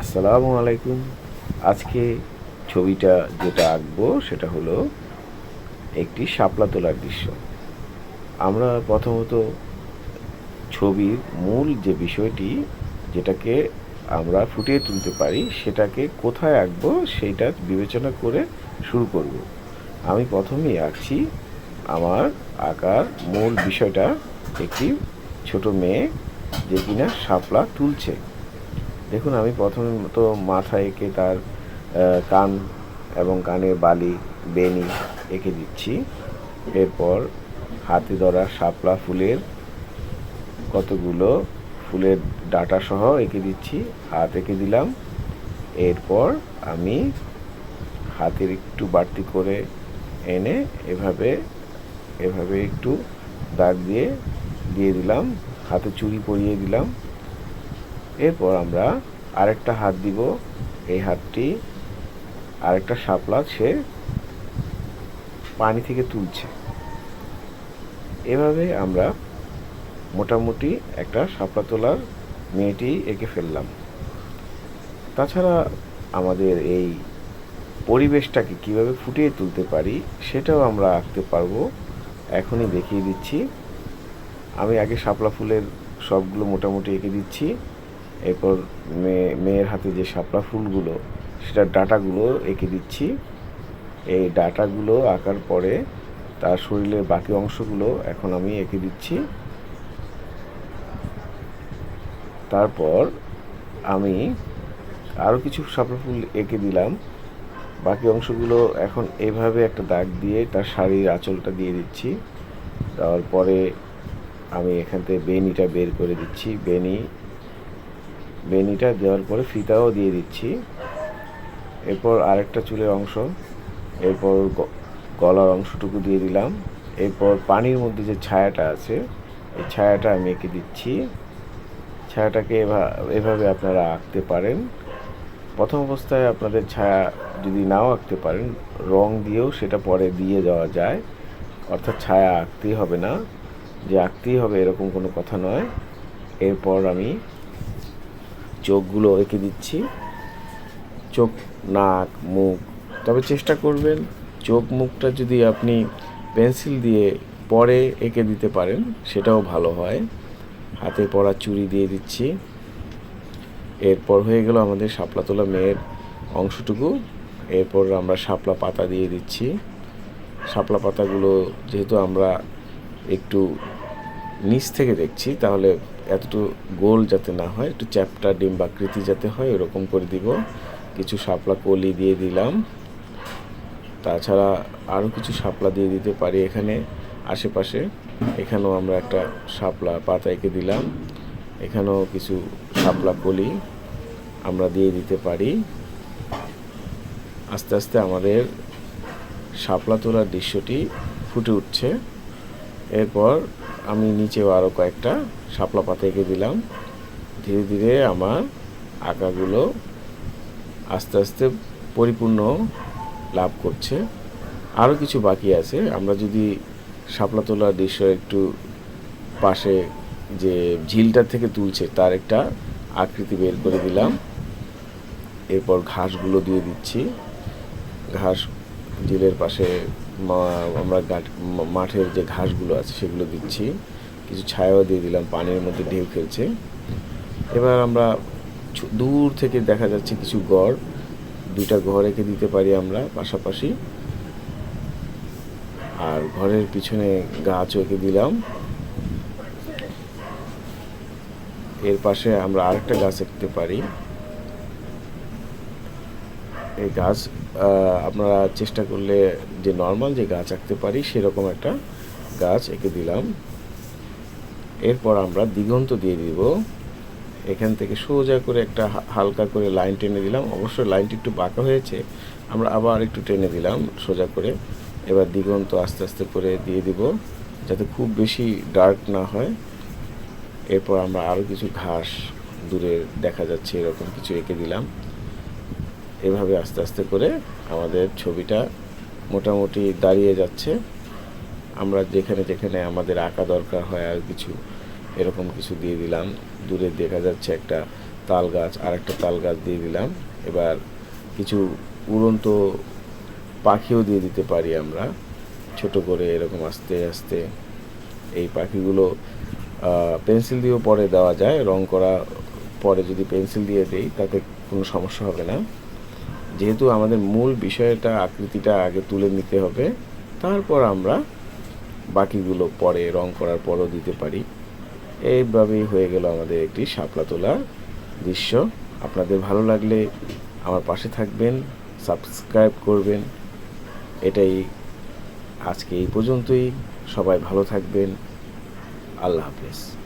আসসালামু আলাইকুম। আজকে ছবিটা যেটা আঁকবো সেটা হলো একটি শাপলা তোলার দৃশ্য। আমরা প্রথমত ছবির মূল যে বিষয়টি যেটাকে আমরা ফুটিয়ে তুলতে পারি সেটাকে কোথায় আঁকবো সেইটা বিবেচনা করে শুরু করব। আমি প্রথমেই আঁকছি আমার আঁকার মূল বিষয়টা, একটি ছোট মেয়ে যে কিনা শাপলা তুলছে। দেখুন, আমি প্রথমত মাথায় এঁকে তার কান এবং কানের বালি বেনি এঁকে দিচ্ছি। এরপর হাতে ধরা শাপলা ফুলের কতগুলো ফুলের ডাটা সহ এঁকে দিচ্ছি, হাত এঁকে দিলাম। এরপর আমি হাতের একটু বাড়তি করে এনে এভাবে এভাবে একটু দাগ দিয়ে দিয়ে দিলাম। হাতে চুড়ি পরিয়ে দিলাম। এরপর আমরা আরেকটা হাত দিব। এই হাতটি আরেকটা শাপলা সে পানি থেকে তুলছে। এভাবে আমরা মোটামুটি একটা শাপলা তোলার মেয়েটি এঁকে ফেললাম। তাছাড়া আমাদের এই পরিবেশটাকে কীভাবে ফুটিয়ে তুলতে পারি সেটাও আমরা আঁকতে পারব। এখনই দেখিয়ে দিচ্ছি। আমি আগে শাপলা ফুলের সবগুলো মোটামুটি এঁকে দিচ্ছি। এরপর মেয়ে মেয়ের হাতে যে শাপলা ফুলগুলো, সেটার ডাটাগুলো এঁকে দিচ্ছি। এই ডাটাগুলো আঁকার পরে তার শরীরের বাকি অংশগুলো এখন আমি এঁকে দিচ্ছি। তারপর আমি আরও কিছু শাপলা ফুল এঁকে দিলাম। বাকি অংশগুলো এখন এভাবে একটা দাগ দিয়ে তার শাড়ির আঁচলটা দিয়ে দিচ্ছি। দেওয়ার পরে আমি এখান থেকে বেনিটা বের করে দিচ্ছি। বেনি বেনিটা দেওয়ার পরে ফিতাও দিয়ে দিচ্ছি। এরপর আরেকটা চুলের অংশ, এরপর গলার অংশটুকু দিয়ে দিলাম। এরপর পানির মধ্যে যে ছায়াটা আছে, এই ছায়াটা আমি এঁকে দিচ্ছি। ছায়াটাকে এভা- এভাবে আপনারা আঁকতে পারেন। প্রথম অবস্থায় আপনাদের ছায়া যদি নাও আঁকতে পারেন, রং দিয়েও সেটা পরে দিয়ে যাওয়া যায়। অর্থাৎ ছায়া আঁকতেই হবে না। যে আঁকতেই হবে এরকম কোনো কথা নয়। এরপর আমি চোখগুলো এঁকে দিচ্ছি। চোখ, নাক, মুখ। তবে চেষ্টা করবেন চোখ মুখটা যদি আপনি পেন্সিল দিয়ে পরে এঁকে দিতে পারেন, সেটাও ভালো হয়। হাতে পরা চুড়ি দিয়ে দিচ্ছি। এরপর হয়ে গেল আমাদের শাপলা তোলা মেয়ের অংশটুকু। এরপর আমরা শাপলা পাতা দিয়ে দিচ্ছি। শাপলা পাতাগুলো যেহেতু আমরা একটু নিচ থেকে দেখছি, তাহলে এতটু গোল যাতে না হয়, একটু চ্যাপটা, ডিম্বাকৃতি যাতে হয়, এরকম করে দিব। কিছু শাপলা কলি দিয়ে দিলাম। তাছাড়া আরও কিছু শাপলা দিয়ে দিতে পারি এখানে, আশেপাশে। এখানেও আমরা একটা শাপলা পাতা এঁকে দিলাম। এখানেও কিছু শাপলা কলি আমরা দিয়ে দিতে পারি। আস্তে আস্তে আমাদের শাপলা তোলার দৃশ্যটি ফুটে উঠছে। এরপর আমি নিচেও আরও কয়েকটা শাপলা পাতা এঁকে দিলাম। ধীরে ধীরে আমার আঁকাগুলো আস্তে আস্তে পরিপূর্ণ লাভ করছে। আরও কিছু বাকি আছে। আমরা যদি শাপলা তোলার দৃশ্য একটু পাশে যে ঝিলটা থেকে তুলছে, তার একটা আকৃতি বের করে দিলাম। এরপর ঘাসগুলো দিয়ে দিচ্ছি। ঘাস ঝিলের পাশে আমরা মাঠের যে ঘাসগুলো আছে সেগুলো দিচ্ছি। কিছু ছায়াও দিয়ে দিলাম, পানির মধ্যে ঢেউ খেলছে। এবার আমরা দূর থেকে দেখা যাচ্ছে কিছু গড়। দুইটা ঘর রেখে দিতে পারি আমরা পাশাপাশি। আর ঘরের পিছনে গাছও এঁকে দিলাম। এর পাশে আমরা আরেকটা গাছ আঁকতে পারি। এই গাছ আপনারা চেষ্টা করলে যে নর্মাল যে গাছ আঁকতে পারি, সেরকম একটা গাছ এঁকে দিলাম। এরপর আমরা দিগন্ত দিয়ে দিব। এখান থেকে সোজা করে একটা হালকা করে লাইন টেনে দিলাম। অবশ্যই লাইনটি একটু বাঁকা হয়েছে, আমরা আবার একটু টেনে দিলাম সোজা করে। এবার দিগন্ত আস্তে আস্তে করে দিয়ে দিব, যাতে খুব বেশি ডার্ক না হয়। এরপর আমরা আরও কিছু ঘাস দূরে দেখা যাচ্ছে, এরকম কিছু এঁকে দিলাম। এভাবে আস্তে আস্তে করে আমাদের ছবিটা মোটামুটি দাঁড়িয়ে যাচ্ছে। আমরা যেখানে যেখানে আমাদের আঁকা দরকার হয় আর কিছু, এরকম কিছু দিয়ে দিলাম। দূরে দেখা যাচ্ছে একটা তাল গাছ আর একটা তাল গাছ দিয়ে দিলাম। এবার কিছু উড়ন্ত পাখিও দিয়ে দিতে পারি আমরা। ছোট করে এরকম আস্তে আস্তে এই পাখিগুলো পেন্সিল দিয়েও পরে দেওয়া যায়। রং করা পরে যদি পেন্সিল দিয়ে দেই, তাতে কোনো সমস্যা হবে না। যেহেতু আমাদের মূল বিষয়টা আকৃতিটা আগে তুলে নিতে হবে, তারপর আমরা বাকিগুলো পরে, রং করার পরও দিতে পারি। এইভাবেই হয়ে গেল আমাদের একটি শাপলা তোলা দৃশ্য। আপনাদের ভালো লাগলে আমার পাশে থাকবেন, সাবস্ক্রাইব করবেন। এটাই আজকে এই পর্যন্তই। সবাই ভালো থাকবেন। আল্লাহ হাফেজ।